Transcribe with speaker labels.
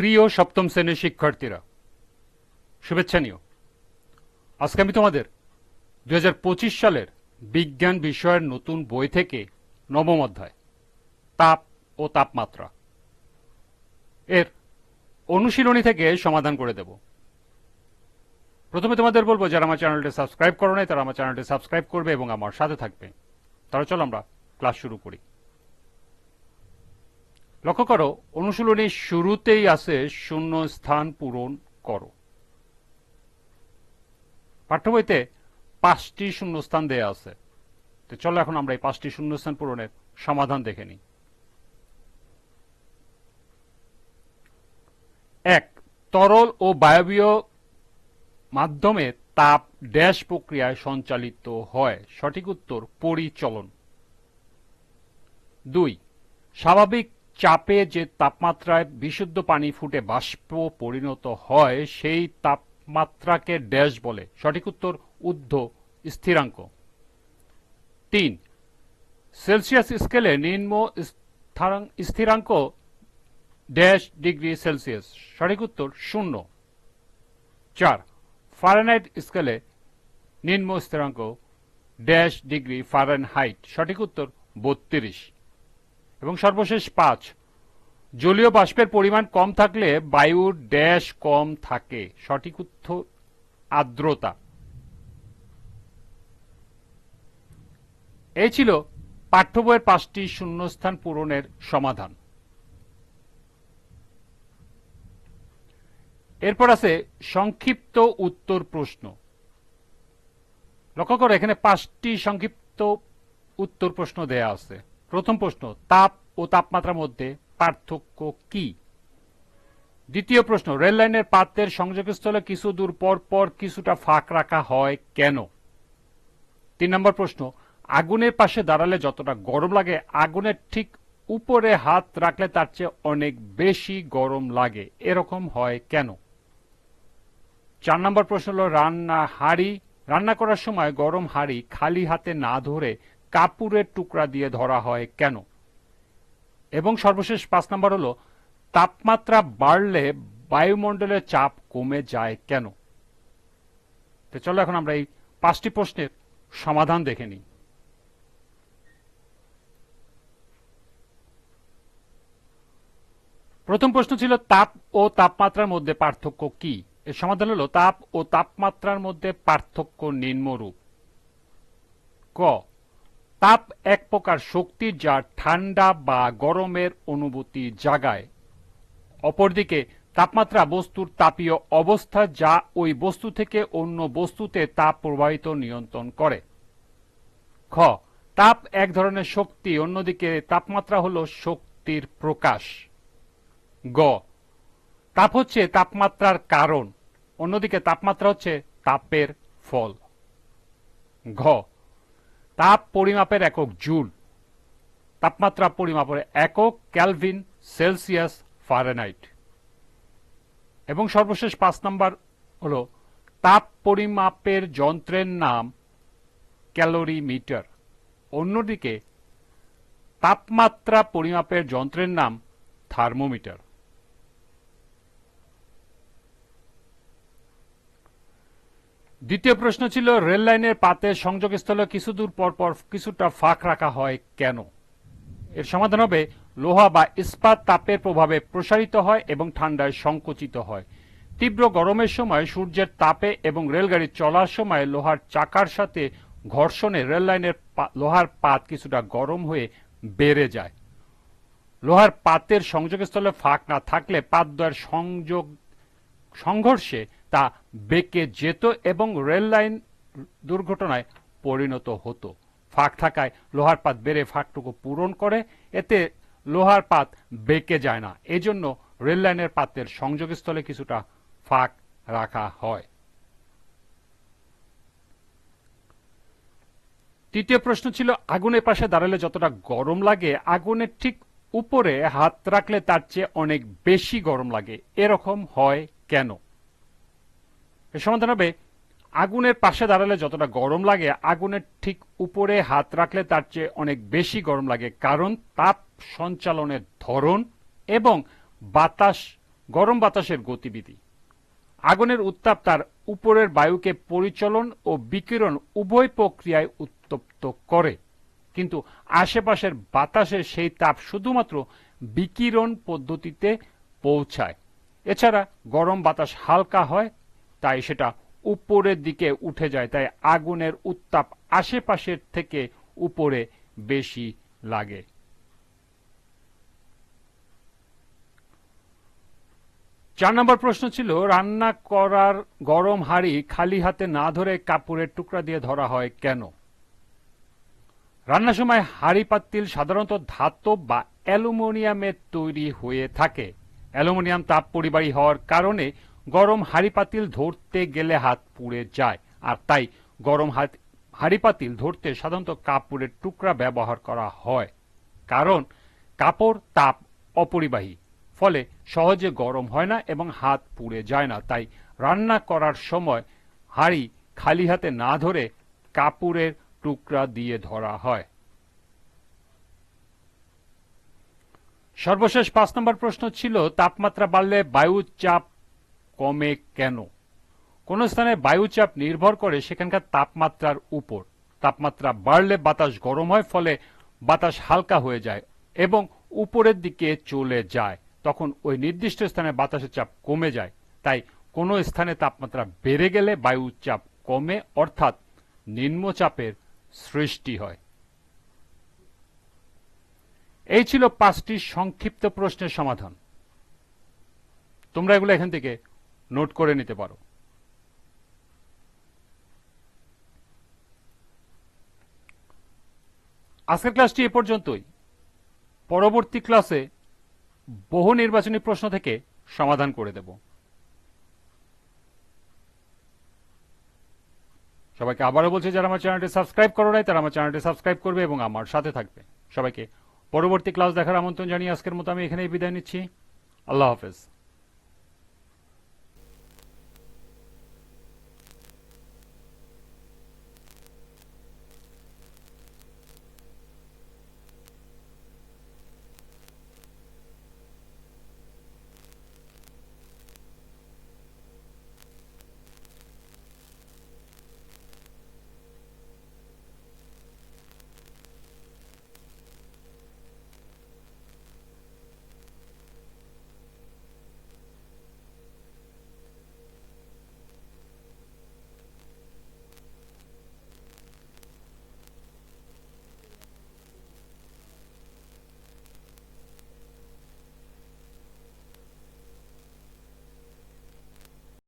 Speaker 1: প্রিয় সপ্তম শ্রেণির শিক্ষার্থীরা, শুভেচ্ছা নিও। আজকে আমি তোমাদের দু হাজার পঁচিশ সালের বিজ্ঞান বিষয়ের নতুন বই থেকে নবম অধ্যায়, তাপ ও তাপমাত্রা। এর অনুশীলনী থেকে সমাধান করে দেব। প্রথমে তোমাদের বলব, যারা আমার চ্যানেলটি সাবস্ক্রাইব করো নাই, তারা আমার চ্যানেলটি সাবস্ক্রাইব করবে এবং আমার সাথে থাকবে। তারা চলো আমরা ক্লাস শুরু করি। লক্ষ্য করো অনুশীলনীর শুরুতেই আছে শূন্য স্থান পূরণ করো। পাঠ্য বইতে পাঁচটি শূন্যস্থান দেয়া আছে। তো চলো এখন আমরা এই পাঁচটি শূন্যস্থান পূরণের সমাধান দেখে নিই। এক, তরল ও বায়বীয় মাধ্যমে তাপ ড্যাশ প্রক্রিয়ায় সঞ্চালিত হয়। সঠিক উত্তর, পরিচলন। দুই, স্বাভাবিক চাপে যে তাপমাত্রায় বিশুদ্ধ পানি ফুটে বাষ্প পরিণত হয়, সেই তাপমাত্রাকে ড্যাশ বলে। সঠিক উত্তর ঊর্ধ্ব স্থিরাঙ্ক। তিন, সেলসিয়াস স্কেলে নিম্ন স্থারাং- স্থিরাঙ্ক ড্যাশ ডিগ্রি সেলসিয়াস। সঠিক উত্তর শূন্য। চার, ফারেনহাইট স্কেলে নিম্ন স্থিরাঙ্ক ড্যাশ ডিগ্রি ফারেনহাইট। সঠিক উত্তর বত্রিশ। এবং সর্বশেষ পাঁচ, জলীয় বাষ্পের পরিমাণ কম থাকলে বায়ুর ড্যাশ কম থাকে। সঠিক উত্তর আর্দ্রতা। এই ছিল পাঠ্য বইয়ের পাঁচটি শূন্যস্থান পূরণের সমাধান। এরপর আছে সংক্ষিপ্ত উত্তর প্রশ্ন। লক্ষ্য করো, এখানে পাঁচটি সংক্ষিপ্ত উত্তর প্রশ্ন দেয়া আছে। প্রথম প্রশ্ন, তাপ ও তাপমাত্রার মধ্যে পার্থক্য কি? দ্বিতীয় প্রশ্ন, রেল লাইনের পাতের সংযোগস্থলে কিছু দূর পর পর কিছুটা ফাঁক রাখা হয় কেন? তিন নম্বর প্রশ্ন, আগুনের পাশে দাঁড়ালে যতটা গরম লাগে, আগুনের ঠিক উপরে হাত রাখলে তার চেয়ে অনেক বেশি গরম লাগে, এরকম হয় কেন? চার নম্বর প্রশ্ন হল রান্না হাড়ি রান্না করার সময় গরম হাড়ি খালি হাতে না ধরে কাপুরের টুকরা দিয়ে ধরা হয় কেন? এবং সর্বশেষ পাঁচ নম্বর হলো, তাপমাত্রা বাড়লে বায়ুমণ্ডলের চাপ কমে যায় কেন? তো চলো এখন আমরা এই পাঁচটি প্রশ্নের সমাধান দেখে নিই। প্রথম প্রশ্ন ছিল, তাপ ও তাপমাত্রার মধ্যে পার্থক্য কি? এর সমাধান হলো, তাপ ও তাপমাত্রার মধ্যে পার্থক্য নিম্নরূপ। ক তাপ এক প্রকার শক্তি যা ঠান্ডা বা গরমের অনুভূতি জাগায়। অপরদিকে, তাপমাত্রা বস্তুর তাপীয় অবস্থা যা ওই বস্তু থেকে অন্য বস্তুতে তাপ প্রবাহিত নিয়ন্ত্রণ করে। খ, তাপ এক ধরনের শক্তি, অন্যদিকে তাপমাত্রা হল শক্তির প্রকাশ। গ, তাপ হচ্ছে তাপমাত্রার কারণ, অন্যদিকে তাপমাত্রা হচ্ছে তাপের ফল। ঘ তাপ পরিমাপের একক জুল। তাপমাত্রা পরিমাপের একক ক্যালভিন সেলসিয়াস ফারেনাইট। এবং সর্বশেষ পাঁচ নম্বর হল, তাপ পরিমাপের যন্ত্রের নাম ক্যালোরিমিটার। অন্যদিকে, তাপমাত্রা পরিমাপের যন্ত্রের নাম থার্মোমিটার। দ্বিতীয় প্রশ্ন ছিল, রেল লাইনের পাতের সংযোগস্থলে কিছু দূর পর পর কিছুটা ফাঁক রাখা হয় কেন? এর সমাধান হবে, লোহা বা ইস্পাত তাপের প্রভাবে প্রসারিত হয় এবং ঠান্ডায় সংকুচিত হয়। তীব্র গরমের সময় সূর্যের তাপে এবং রেলগাড়ি চলার সময় লোহার চাকার সাথে ঘর্ষণে রেল লাইনের লোহার পাত কিছুটা গরম হয়ে বেড়ে যায়। লোহার পাতের সংযোগস্থলে ফাঁক না থাকলে পাতদ্বয়ের সংযোগ, সংঘর্ষে তা বেঁকে যেত এবং রেল লাইন দুর্ঘটনায় পরিণত হতো। ফাঁক থাকায় লোহার পাত বেড়ে ফাঁকটুকু পূরণ করে, এতে লোহার পাত বেঁকে যায় না। এজন্য রেল লাইনের পাতের সংযোগস্থলে কিছুটা ফাঁক রাখা হয়। তৃতীয় প্রশ্ন ছিল আগুনের পাশে দাঁড়ালে যতটা গরম লাগে, আগুনের ঠিক উপরে হাত রাখলে তার চেয়ে অনেক বেশি গরম লাগে। এরকম হয় কেন? এর সমাধান হবে। আগুনের পাশে দাঁড়ালে যতটা গরম লাগে, আগুনের ঠিক উপরে হাত রাখলে তার চেয়ে অনেক বেশি গরম লাগে। কারণ তাপ সঞ্চালনের ধরন এবং বাতাস, গরম বাতাসের গতিবিধি। আগুনের উত্তাপ তার উপরের বায়ুকে পরিচলন ও বিকিরণ উভয় প্রক্রিয়ায় উত্তপ্ত করে। কিন্তু আশেপাশের বাতাসের সেই তাপ শুধুমাত্র বিকিরণ পদ্ধতিতে পৌঁছায়। এছাড়া গরম বাতাস হালকা হয় তাই সেটা উপরের দিকে উঠে যায়, তাই আগুনের উত্তাপ আশেপাশের থেকে উপরে বেশি লাগে। চার নম্বর প্রশ্ন ছিল, রান্না করার গরম হাঁড়ি খালি হাতে না ধরে কাপড়ের টুকরা দিয়ে ধরা হয় কেন? রান্নার সময় হাঁড়ি পাতিল সাধারণত ধাতব বা অ্যালুমিনিয়ামের তৈরি হয়ে থাকে। অ্যালুমিনিয়াম তাপ পরিবাহী হওয়ার কারণে গরম হাঁড়ি পাতিল ধরতে গেলে হাত পুড়ে যায়। আর তাই গরম হাত হাঁড়ি পাতিল ধরতে সাধারণত কাপড়ের টুকরা ব্যবহার করা হয়। কারণ কাপড় তাপ অপরিবাহী। ফলে সহজে গরম হয় না এবং হাত পুড়ে যায় না। তাই রান্না করার সময় হাঁড়ি খালি হাতে না ধরে কাপড়ের টুকরা দিয়ে ধরা হয়। সর্বশেষ পাঁচ নম্বর প্রশ্ন ছিল, তাপমাত্রা বাড়লে বায়ুর চাপ কমে কেন? কোন স্থানে বায়ুচাপ নির্ভর করে সেখানকার তাপমাত্রার উপর। তাপমাত্রা বাড়লে বাতাস গরম হয়, ফলে বাতাস হালকা হয়ে যায় এবং উপরের দিকে চলে যায়। তখন ওই নির্দিষ্ট স্থানে বাতাসের চাপ কমে যায়। তাই কোনো স্থানে তাপমাত্রা বেড়ে গেলে বায়ুর চাপ কমে, অর্থাৎ নিম্নচাপের সৃষ্টি হয়। এই ছিল পাঁচটি সংক্ষিপ্ত প্রশ্নের সমাধান। তোমরা এগুলো এখান থেকে নোট করে নিতে পারো। আজকের ক্লাসটি এ পর্যন্তই। পরবর্তী ক্লাসে বহু নির্বাচনী প্রশ্ন থেকে সমাধান করে দেব। সবাইকে আবারও বলছি, যারা আমার চ্যানেলটি সাবস্ক্রাইব করো নাই, তারা আমার চ্যানেলটি সাবস্ক্রাইব করবে এবং আমার সাথে থাকবে। সবাইকে পরবর্তী ক্লাস দেখার আমন্ত্রণ জানিয়ে আজকের মতো আমি এখানেই বিদায় নিচ্ছি। আল্লাহ হাফেজ।